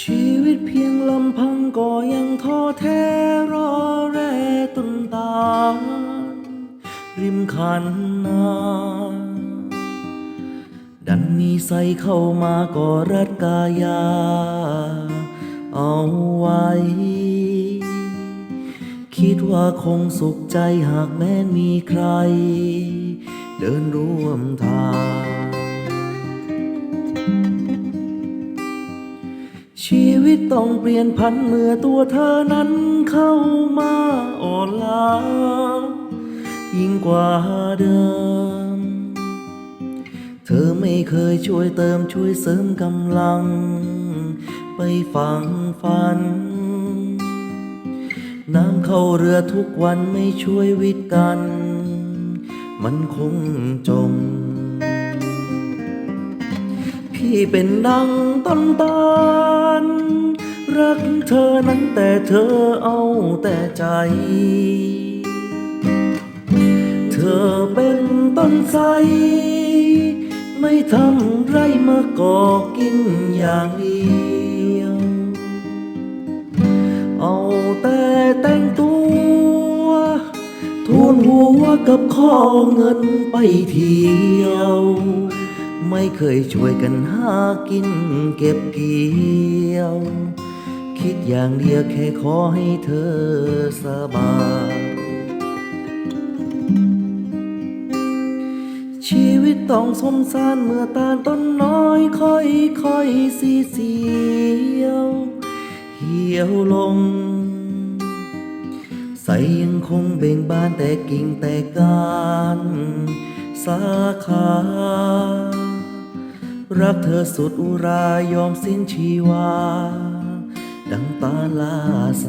ชีวิตเพียงลำพังก็ยังท้อแท้รอแร่ต้นตาริมคันนาดันมีใสเข้ามาก็รัดกายา เอาไว้ คิดว่าคงสุขใจหากแม้นมีใคร เดินร่วมทาง วิตต้องเปลี่ยนพันเมื่อตัวเธอนั้นเข้ามาอ่อนล้ายิ่งกว่าเดิม เธอไม่เคยช่วยเติมช่วยเสริมกำลัง ไปฝังฝัน น้ำเข้าเรือทุกวันไม่ช่วยวิทย์กัน มันคงจม พี่เป็นดังต้นตาลรักเธอนั้นแต่เธอเอาแต่ใจ เธอเป็นต้นไทรไม่ทำไรมาก่อกินอย่างเดียว เอาแต่แต่งตัว ทูนหัวกับข้อเงินไปเที่ยว ไม่เคยช่วยกันหากินเก็บเกี่ยว คิดอย่างเดียวแค่ขอให้เธอสบาย ชีวิตต้องสมสารเมื่อตาลต้นน้อยค่อยค่อยสีเสียว เหี่ยวลง ใสยังคงเบ่งบานแต่กิ่งแต่การสาขา รักเธอสุดอุรายอมสิ้นชีวา ดังตาลาใส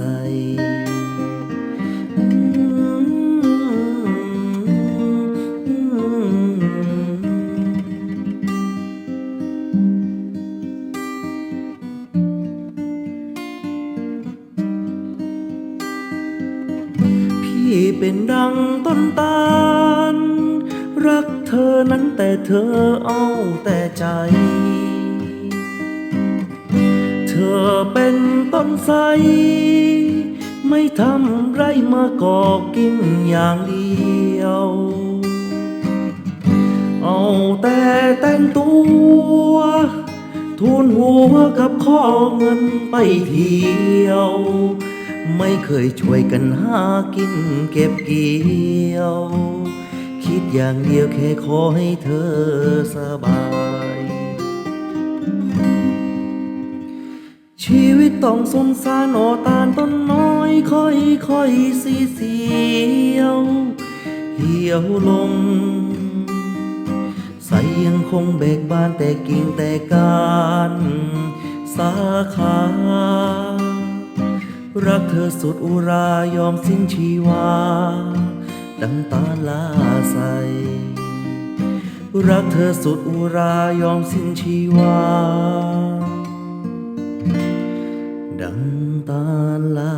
พี่เป็นดังต้นตาล รักเธอนั้นแต่เธอเอาแต่ใจ เธอเป็นต้นไทรไม่ทำไรมาก่อกินอย่างเดียว เอาแต่แต่งตัวทุนหัวกับข้อเงินไปเที่ยว ไม่เคยช่วยกันหากินเก็บเกี่ยว คิดอย่างเดียวแค่ขอให้เธอสบาย ชีวิตต้องสงสารโอตาลต้นน้อย ค่อยค่อยสีเสียวเหี่ยวลงใสยังคงเบกบานแต่กิ่งแต่การสาขา รักเธอสุดอุรายอมสิ้นชีวา ดังตาลาใส รักเธอสุดอุรายอมสิ้นชีวา ดังตาลา